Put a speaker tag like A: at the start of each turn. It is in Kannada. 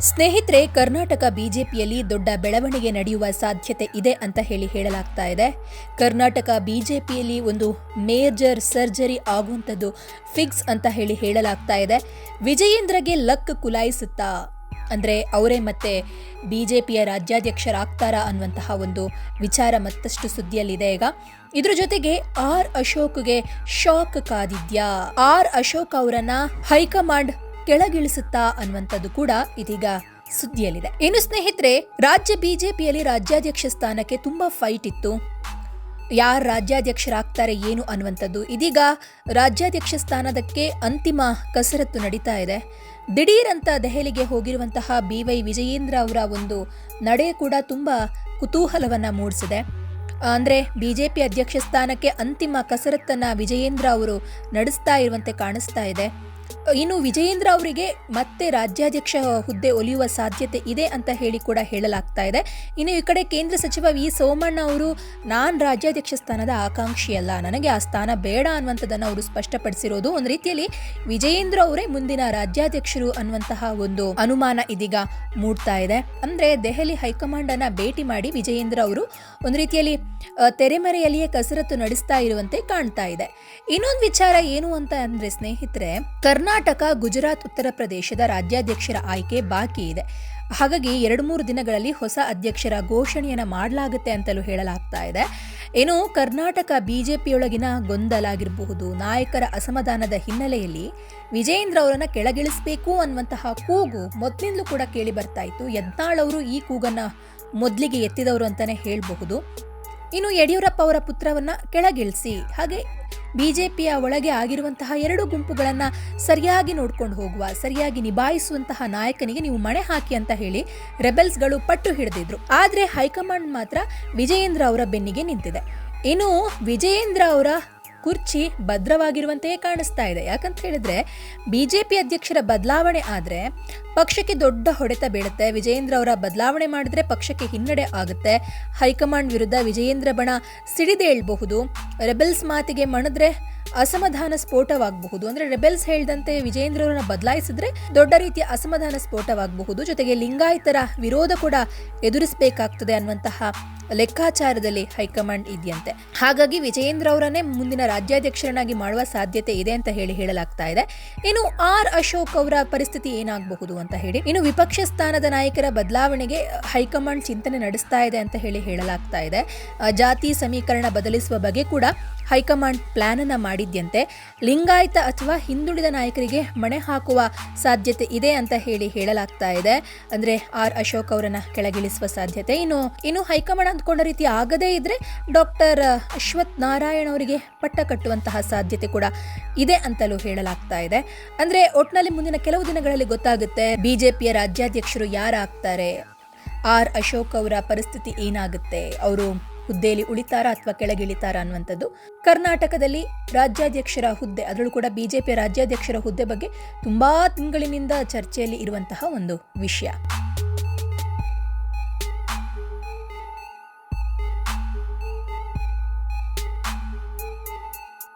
A: ಸ್ನೇಹಿತರೆ, ಕರ್ನಾಟಕ ಬಿಜೆಪಿಯಲ್ಲಿ ದೊಡ್ಡ ಬೆಳವಣಿಗೆ ನಡೆಯುವ ಸಾಧ್ಯತೆ ಇದೆ ಅಂತ ಹೇಳಿ ಹೇಳಲಾಗ್ತಾ ಇದೆ. ಕರ್ನಾಟಕ ಬಿಜೆಪಿಯಲ್ಲಿ ಒಂದು ಮೇಜರ್ ಸರ್ಜರಿ ಆಗುವಂಥದ್ದು ಫಿಕ್ಸ್ ಅಂತ ಹೇಳಿ ಹೇಳಲಾಗ್ತಾ ಇದೆ. ವಿಜಯೇಂದ್ರಗೆ ಲಕ್ ಕುಲಾಯಿಸುತ್ತಾ? ಅಂದರೆ ಅವರೇ ಮತ್ತೆ ಬಿಜೆಪಿಯ ರಾಜ್ಯಾಧ್ಯಕ್ಷರಾಗ್ತಾರಾ ಅನ್ನುವಂತಹ ಒಂದು ವಿಚಾರ ಮತ್ತಷ್ಟು ಸುದ್ದಿಯಲ್ಲಿದೆ ಈಗ. ಇದ್ರ ಜೊತೆಗೆ ಆರ್ ಅಶೋಕ್ಗೆ ಶಾಕ್ ಕಾದಿದ್ಯಾ? ಆರ್ ಅಶೋಕ್ ಅವರನ್ನ ಹೈಕಮಾಂಡ್ ಕೆಳಗಿಳಿಸುತ್ತಾ ಅನ್ನುವಂಥದ್ದು ಕೂಡ ಇದೀಗ ಸುದ್ದಿಯಲ್ಲಿದೆ. ಇನ್ನು ಸ್ನೇಹಿತರೆ, ರಾಜ್ಯ ಬಿಜೆಪಿಯಲ್ಲಿ ರಾಜ್ಯಾಧ್ಯಕ್ಷ ಸ್ಥಾನಕ್ಕೆ ತುಂಬಾ ಫೈಟ್ ಇತ್ತು. ಯಾರು ರಾಜ್ಯಾಧ್ಯಕ್ಷರಾಗ್ತಾರೆ ಏನು ಅನ್ನುವಂಥದ್ದು ಇದೀಗ ರಾಜ್ಯಾಧ್ಯಕ್ಷ ಸ್ಥಾನದಕ್ಕೆ ಅಂತಿಮ ಕಸರತ್ತು ನಡೀತಾ ಇದೆ. ದಿಢೀರಂತ ದೆಹಲಿಗೆ ಹೋಗಿರುವಂತಹ ಬಿ ವೈ ವಿಜಯೇಂದ್ರ ಅವರ ಒಂದು ನಡೆ ಕೂಡ ತುಂಬ ಕುತೂಹಲವನ್ನ ಮೂಡಿಸಿದೆ. ಅಂದರೆ ಬಿ ಜೆ ಪಿ ಅಧ್ಯಕ್ಷ ಸ್ಥಾನಕ್ಕೆ ಅಂತಿಮ ಕಸರತ್ತನ್ನು ವಿಜಯೇಂದ್ರ ಅವರು ನಡೆಸ್ತಾ ಇರುವಂತೆ ಕಾಣಿಸ್ತಾ ಇದೆ. ಇನ್ನು ವಿಜಯೇಂದ್ರ ಅವರಿಗೆ ಮತ್ತೆ ರಾಜ್ಯಾಧ್ಯಕ್ಷ ಹುದ್ದೆ ಒಲಿಯುವ ಸಾಧ್ಯತೆ ಇದೆ ಅಂತ ಹೇಳಿ ಕೂಡ ಹೇಳಲಾಗ್ತಾ ಇದೆ. ಇನ್ನು ಈ ಕಡೆ ಕೇಂದ್ರ ಸಚಿವ ವಿ. ಸೋಮಣ್ಣ ಅವರು, ನಾನು ರಾಜ್ಯಾಧ್ಯಕ್ಷ ಸ್ಥಾನದ ಆಕಾಂಕ್ಷಿ ಅಲ್ಲ ನನಗೆ ಆ ಸ್ಥಾನ ಬೇಡ ಅನ್ನುವಂಥದ್ದನ್ನು ಅವರು ಸ್ಪಷ್ಟಪಡಿಸಿರೋದು ಒಂದು ರೀತಿಯಲ್ಲಿ ವಿಜಯೇಂದ್ರ ಅವರೇ ಮುಂದಿನ ರಾಜ್ಯಾಧ್ಯಕ್ಷರು ಅನ್ನುವಂತಹ ಒಂದು ಅನುಮಾನ ಇದೀಗ ಮೂಡ್ತಾ ಇದೆ. ಅಂದ್ರೆ ದೆಹಲಿ ಹೈಕಮಾಂಡನ್ನು ಭೇಟಿ ಮಾಡಿ ವಿಜಯೇಂದ್ರ ಅವರು ಒಂದು ರೀತಿಯಲ್ಲಿ ತೆರೆಮರೆಯಲ್ಲಿಯೇ ಕಸರತ್ತು ನಡೆಸ್ತಾ ಇರುವಂತೆ ಕಾಣ್ತಾ ಇದೆ. ಇನ್ನೊಂದು ವಿಚಾರ ಏನು ಅಂತ ಅಂದ್ರೆ ಸ್ನೇಹಿತರೆ, ಕರ್ನಾಟಕ, ಗುಜರಾತ್, ಉತ್ತರ ಪ್ರದೇಶದ ರಾಜ್ಯಾಧ್ಯಕ್ಷರ ಆಯ್ಕೆ ಬಾಕಿ ಇದೆ. ಹಾಗಾಗಿ ಎರಡು ಮೂರು ದಿನಗಳಲ್ಲಿ ಹೊಸ ಅಧ್ಯಕ್ಷರ ಘೋಷಣೆಯನ್ನು ಮಾಡಲಾಗುತ್ತೆ ಅಂತಲೂ ಹೇಳಲಾಗ್ತಾ ಇದೆ. ಏನು, ಕರ್ನಾಟಕ ಬಿಜೆಪಿಯೊಳಗಿನ ಗೊಂದಲ ಆಗಿರಬಹುದು ನಾಯಕರ ಅಸಮಾಧಾನದ ಹಿನ್ನೆಲೆಯಲ್ಲಿ ವಿಜಯೇಂದ್ರ ಅವರನ್ನು ಕೆಳಗಿಳಿಸಬೇಕು ಅನ್ನುವಂತಹ ಕೂಗು ಮೊದಲಿಂದಲೂ ಕೂಡ ಕೇಳಿ ಬರ್ತಾ ಇತ್ತು. ಯತ್ನಾಳ್ ಅವರು ಈ ಕೂಗನ್ನ ಮೊದಲಿಗೆ ಎತ್ತಿದವರು ಅಂತಾನೆ ಹೇಳಬಹುದು. ಇನ್ನು ಯಡಿಯೂರಪ್ಪ ಅವರ ಪುತ್ರವನ್ನ ಕೆಳಗಿಳಿಸಿ. ಹಾಗೆ ಬಿಜೆಪಿಯ ಒಳಗೆ ಆಗಿರುವಂತಹ ಎರಡು ಗುಂಪುಗಳನ್ನ ಸರಿಯಾಗಿ ನೋಡ್ಕೊಂಡು ಹೋಗುವ, ಸರಿಯಾಗಿ ನಿಭಾಯಿಸುವಂತಹ ನಾಯಕನಿಗೆ ನೀವು ಮಣೆ ಹಾಕಿ ಅಂತ ಹೇಳಿ ರೆಬೆಲ್ಸ್ಗಳು ಪಟ್ಟು ಹಿಡಿದಿದ್ರು. ಆದ್ರೆ ಹೈಕಮಾಂಡ್ ಮಾತ್ರ ವಿಜಯೇಂದ್ರ ಅವರ ಬೆನ್ನಿಗೆ ನಿಂತಿದೆ. ಇನ್ನು ವಿಜಯೇಂದ್ರ ಅವರ ಕುರ್ಚಿ ಭದ್ರವಾಗಿರುವಂತೆಯೇ ಕಾಣಿಸ್ತಾ ಇದೆ. ಯಾಕಂತ ಹೇಳಿದ್ರೆ, ಬಿಜೆಪಿ ಅಧ್ಯಕ್ಷರ ಬದಲಾವಣೆ ಆದರೆ ಪಕ್ಷಕ್ಕೆ ದೊಡ್ಡ ಹೊಡೆತ ಬೀಳುತ್ತೆ. ವಿಜಯೇಂದ್ರ ಅವರ ಬದಲಾವಣೆ ಮಾಡಿದ್ರೆ ಪಕ್ಷಕ್ಕೆ ಹಿನ್ನಡೆ ಆಗುತ್ತೆ. ಹೈಕಮಾಂಡ್ ವಿರುದ್ಧ ವಿಜಯೇಂದ್ರ ಬಣ ಸಿಡಿದೇಳಬಹುದು ರೆಬೆಲ್ಸ್ ಮಾತಿಗೆ ಮಣಿದ್ರೆ ಅಸಮಾಧಾನ ಸ್ಫೋಟವಾಗಬಹುದು. ಅಂದ್ರೆ ರೆಬೆಲ್ಸ್ ಹೇಳಿದಂತೆ ವಿಜಯೇಂದ್ರ ಅವರನ್ನ ಬದಲಾಯಿಸಿದ್ರೆ ದೊಡ್ಡ ರೀತಿಯ ಅಸಮಾಧಾನ ಸ್ಫೋಟವಾಗಬಹುದು. ಜೊತೆಗೆ ಲಿಂಗಾಯತರ ವಿರೋಧ ಕೂಡ ಎದುರಿಸಬೇಕಾಗ್ತದೆ ಅನ್ನುವಂತಹ ಲೆಕ್ಕಾಚಾರದಲ್ಲಿ ಹೈಕಮಾಂಡ್ ಇದೆಯಂತೆ. ಹಾಗಾಗಿ ವಿಜಯೇಂದ್ರ ಅವರನ್ನೇ ಮುಂದಿನ ರಾಜ್ಯಾಧ್ಯಕ್ಷರನ್ನಾಗಿ ಮಾಡುವ ಸಾಧ್ಯತೆ ಇದೆ ಅಂತ ಹೇಳಿ ಹೇಳಲಾಗ್ತಾ ಇದೆ. ಇನ್ನು ಆರ್ ಅಶೋಕ್ ಅವರ ಪರಿಸ್ಥಿತಿ ಏನಾಗಬಹುದು ಅಂತ ಹೇಳಿ. ಇನ್ನು ವಿಪಕ್ಷ ಸ್ಥಾನದ ನಾಯಕರ ಬದಲಾವಣೆಗೆ ಹೈಕಮಾಂಡ್ ಚಿಂತನೆ ನಡೆಸ್ತಾ ಇದೆ ಅಂತ ಹೇಳಿ ಹೇಳಲಾಗ್ತಾ ಇದೆ. ಜಾತಿ ಸಮೀಕರಣ ಬದಲಿಸುವ ಬಗ್ಗೆ ಕೂಡ ಹೈಕಮಾಂಡ್ ಪ್ಲಾನ್ ಅನ್ನ ಮಾಡಿದ್ಯಂತೆ. ಲಿಂಗಾಯತ ಅಥವಾ ಹಿಂದುಳಿದ ನಾಯಕರಿಗೆ ಮಣೆ ಹಾಕುವ ಸಾಧ್ಯತೆ ಇದೆ ಅಂತ ಹೇಳಿ ಹೇಳಲಾಗ್ತಾ ಇದೆ. ಅಂದ್ರೆ ಆರ್ ಅಶೋಕ್ ಅವರನ್ನ ಕೆಳಗಿಳಿಸುವ ಸಾಧ್ಯತೆ ಇನ್ನು ಇನ್ನು ಹೈಕಮಾಂಡ್ ಅಂದ್ಕೊಂಡ ರೀತಿ ಆಗದೇ ಇದ್ರೆ ಡಾಕ್ಟರ್ ಅಶ್ವತ್ ನಾರಾಯಣ್ ಅವರಿಗೆ ಪಟ್ಟ ಕಟ್ಟುವಂತಹ ಸಾಧ್ಯತೆ ಕೂಡ ಇದೆ ಅಂತಲೂ ಹೇಳಲಾಗ್ತಾ ಇದೆ. ಅಂದ್ರೆ ಒಟ್ನಲ್ಲಿ ಮುಂದಿನ ಕೆಲವು ದಿನಗಳಲ್ಲಿ ಗೊತ್ತಾಗುತ್ತೆ ಬಿಜೆಪಿಯ ರಾಜ್ಯಾಧ್ಯಕ್ಷರು ಯಾರಾಗ್ತಾರೆ? ಆರ್ ಅಶೋಕ್ ಅವರ ಪರಿಸ್ಥಿತಿ ಏನಾಗುತ್ತೆ? ಅವರು ಹುದ್ದೆಯಲ್ಲಿ ಉಳಿತಾರ ಅಥವಾ ಕೆಳಗಿಳಿತಾರ ಅನ್ನುವಂಥದ್ದು ಕರ್ನಾಟಕದಲ್ಲಿ ರಾಜ್ಯಾಧ್ಯಕ್ಷರ ಹುದ್ದೆ, ಅದರಲ್ಲೂ ಕೂಡ ಬಿಜೆಪಿ ರಾಜ್ಯಾಧ್ಯಕ್ಷರ ಹುದ್ದೆ ಬಗ್ಗೆ ತುಂಬಾ ತಿಂಗಳಿನಿಂದ ಚರ್ಚೆಯಲ್ಲಿ ಇರುವಂತಹ ಒಂದು ವಿಷಯ.